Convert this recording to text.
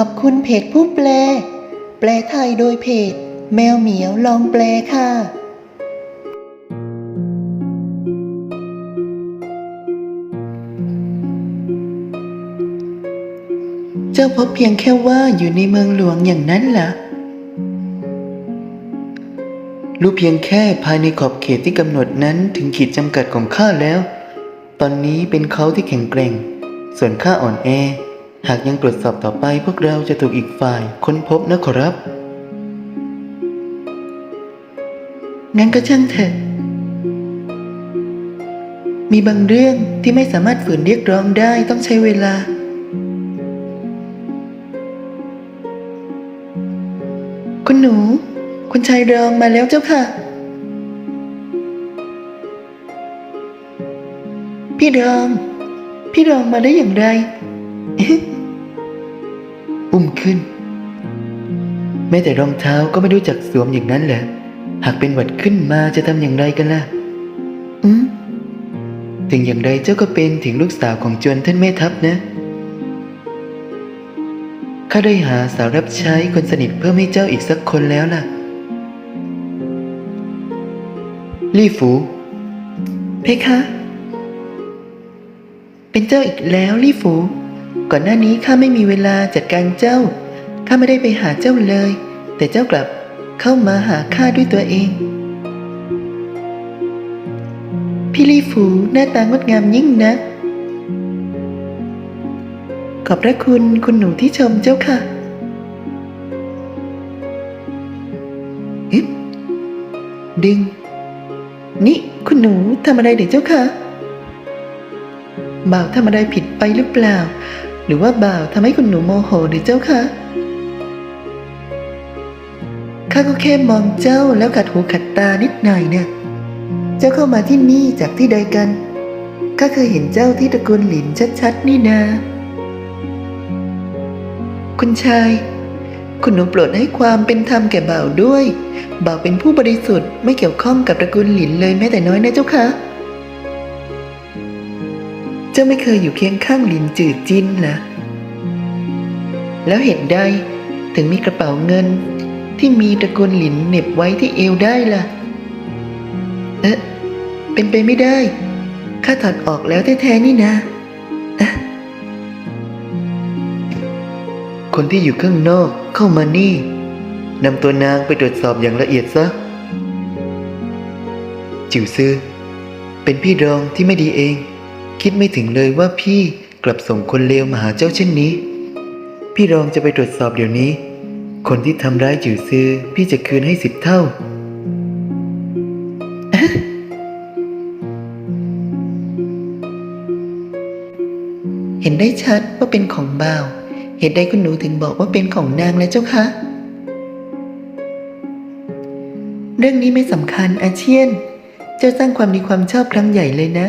ขอบคุณเพจผู้แปล แปลไทยโดยเพจ แมวเหมียวลองแปลค่ะ เจ้าพบเพียงแค่ว่าอยู่ในเมืองหลวงอย่างนั้นเหรอรู้เพียงแค่ภายในขอบเขตที่กำหนดนั้นถึงขีดจำกัดของข้าแล้ว ตอนนี้เป็นเขาที่แข็งแกร่ง ส่วนข้าอ่อนแอ หากยังตรวจสอบต่อไปพวกเราจะถูกอีกฝ่ายค้นพบนะขอรับ งั้นก็ช่างเถอะ มีบางเรื่องที่ไม่สามารถฝืนเรียกร้องได้ต้องใช้เวลา คุณหนู คุณชายรองมาแล้วเจ้าค่ะ พี่รอง พี่รองมาได้อย่างไร อุ้มขึ้น แม้แต่รองเท้าก็ไม่รู้จักสวมอย่างนั้นแหละ หากเป็นหวัดขึ้นมาจะทำอย่างไรกันล่ะ อืมถึงอย่างไรเจ้าก็เป็นถึงลูกสาวของจวนท่านแม่ทัพนะ ข้าได้หาสาวรับใช้คนสนิทเพิ่มให้เจ้าอีกสักคนแล้วล่ะ ลี่ฟู เพคะ เป็นเจ้าอีกแล้วลี่ฟู ก่อนหน้านี้ข้าไม่มีเวลาจัดการเจ้า ข้าไม่ได้ไปหาเจ้าเลย แต่เจ้ากลับเข้ามาหาข้าด้วยตัวเอง พี่ลี่ฟูหน้าตางดงามยิ่งนะ ขอบพระคุณคุณหนูที่ชมเจ้าค่ะอึ๊บดึง นี่คุณหนูทำอะไรเดี๋ยวเจ้าค่ะบ่าวทำอะไรผิดไปหรือเปล่า หรือว่าบ่าวทำให้คุณหนูโมโหหรือเจ้าคะข้าก็แค่มองเจ้าแล้วขัดหูขัดตานิดหน่อยเนี่ย เจ้าเข้ามาที่นี่จากที่ใดกัน ข้าเคยเห็นเจ้าที่ตระกูลหลินชัดๆนี่นา คุณชาย คุณหนูโปรดให้ความเป็นธรรมแก่บ่าวด้วย บ่าวเป็นผู้บริสุทธิ์ไม่เกี่ยวข้องกับตระกูลหลินเลยแม้แต่น้อยนะเจ้าคะเจ้าไม่เคยอยู่เคียงข้างหลินจืดจินเหรอแล้วเหตุใดถึงมีกระเป๋าเงิน ที่มีตะกูลหลินเหน็บไว้ที่เอวได้ล่ะ เอ๊ะ เป็นไปไม่ได้ ข้าถอดออกแล้วแท้ๆนี่นะ คนที่อยู่ข้างนอกเข้ามานี่นำตัวนางไปตรวจสอบอย่างละเอียดซะ จิ๋วซือเป็นพี่รองที่ไม่ดีเอง คิดไม่ถึงเลยว่าพี่กลับส่งคนเลวมาหาเจ้าเช่นนี้ พี่รองจะไปตรวจสอบเดี๋ยวนี้ คนที่ทำร้ายจิ๋วซือพี่จะคืนให้สิบเท่า เห็นได้ชัดว่าเป็นของบ่าว เหตุใดคุณหนูถึงบอกว่าเป็นของนางและเจ้าคะเรื่องนี้ไม่สำคัญอาเชียน เจ้าสร้างความดีความชอบครั้งใหญ่เลยนะ